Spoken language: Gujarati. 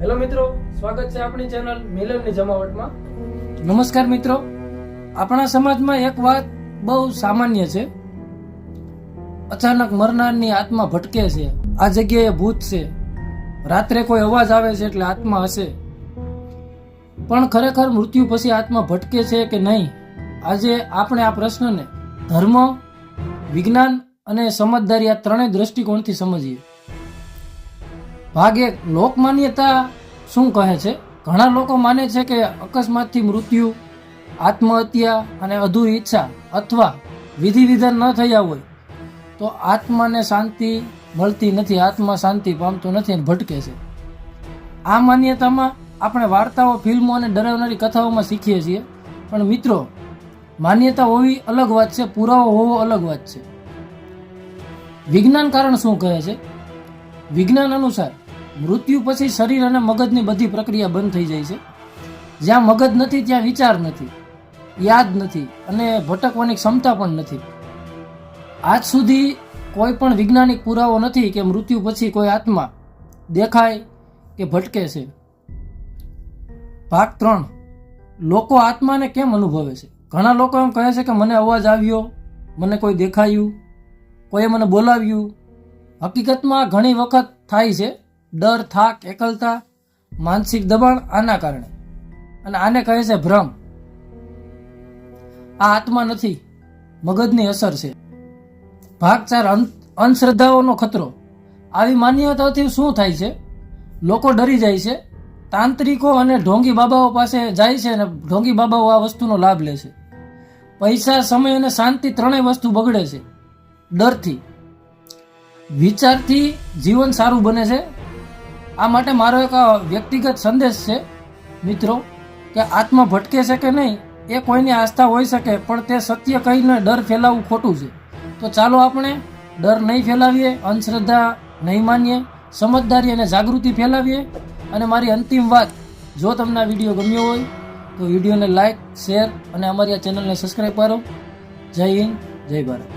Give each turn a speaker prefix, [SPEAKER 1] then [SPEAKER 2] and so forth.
[SPEAKER 1] હેલો મિત્રો, સ્વાગત છે આપણી ચેનલ મિલનની જમાવટમાં.
[SPEAKER 2] નમસ્કાર મિત્રો. આપણા સમાજમાં એક વાત બહુ સામાન્ય છે. અચાનક મરનારની આત્મા ભટકે છે. આ જગ્યાએ ભૂત છે. રાત્રે કોઈ અવાજ આવે છે એટલે આત્મા હશે. પણ ખરેખર મૃત્યુ પછી આત્મા ભટકે છે કે નહીં? આજે આપણે આ પ્રશ્નને ધર્મ, વિજ્ઞાન અને સમજદારી આ ત્રણેય દ્રષ્ટિકોણથી સમજીએ. ભાગ લોકમાન્યતા શું કહે છે? ઘણા લોકો માને છે કે અકસ્માતથી મૃત્યુ, આત્મહત્યા અને અધૂરી ઈચ્છા અથવા વિધિ વિધાન ન થયા હોય તો આત્માને શાંતિ મળતી નથી, આત્મા શાંતિ પામતો નથી અને ભટકે છે. આ માન્યતામાં આપણે વાર્તાઓ, ફિલ્મો અને ડરાવનારી કથાઓમાં શીખીએ છીએ. પણ મિત્રો, માન્યતા હોવી અલગ વાત છે, પુરાવો હોવો અલગ વાત છે. વિજ્ઞાન કારણ શું કહે છે? વિજ્ઞાન અનુસાર મૃત્યુ પછી શરીર અને મગજની બધી પ્રક્રિયા બંધ થઈ જાય છે. જ્યાં મગજ નથી, ત્યાં વિચાર નથી, યાદ નથી અને ભટકવાની ક્ષમતા પણ નથી. આજ સુધી કોઈ પણ વૈજ્ઞાનિક પુરાવો નથી કે મૃત્યુ પછી કોઈ આત્મા દેખાય કે ભટકે છે. ભાગ ત્રણ. લોકો આત્માને કેમ અનુભવે છે? ઘણા લોકો એમ કહે છે કે મને અવાજ આવ્યો, મને કોઈ દેખાયું, કોઈએ મને બોલાવ્યું. હકીકતમાં ઘણી વખત થાય છે ડર, થાક, એકલતા, માનસિક દબાણ આના કારણે. અને આને કહે છે ભ્રમ. આ આત્મા નથી, મગજની અસર છે. ભાગ ચાર અંધશ્રદ્ધાઓનો ખતરો. આવી માન્યતાઓથી શું થાય છે? લોકો ડરી જાય છે, તાંત્રિકો અને ઢોંગી બાબાઓ પાસે જાય છે અને ઢોંગી બાબાઓ આ વસ્તુનો લાભ લે છે. પૈસા, સમય અને શાંતિ ત્રણેય વસ્તુ બગડે છે, ડરથી. વિચારથી જીવન સારું બને છે આ માટે મારો એક વ્યક્તિગત સંદેશ છે, મિત્રો, કે આત્મા ભટકે છે કે નહીં, એ કોઈની આસ્થા હોઈ શકે, પણ તે સત્ય કહીને ડર ફેલાવવું ખોટું છે. તો ચાલો આપણે ડર નહીં ફેલાવીએ, અંધશ્રદ્ધા નહીં માનીએ, સમજદારી અને જાગૃતિ ફેલાવીએ, અને મારી અંતિમ વાત, જો તમને આ વીડિયો ગમ્યો હોય, તો વિડીયોને લાઇક શેર અને અમારી આ ચેનલને સબસ્ક્રાઈબ કરો. જય હિન્દ, જય ભારત.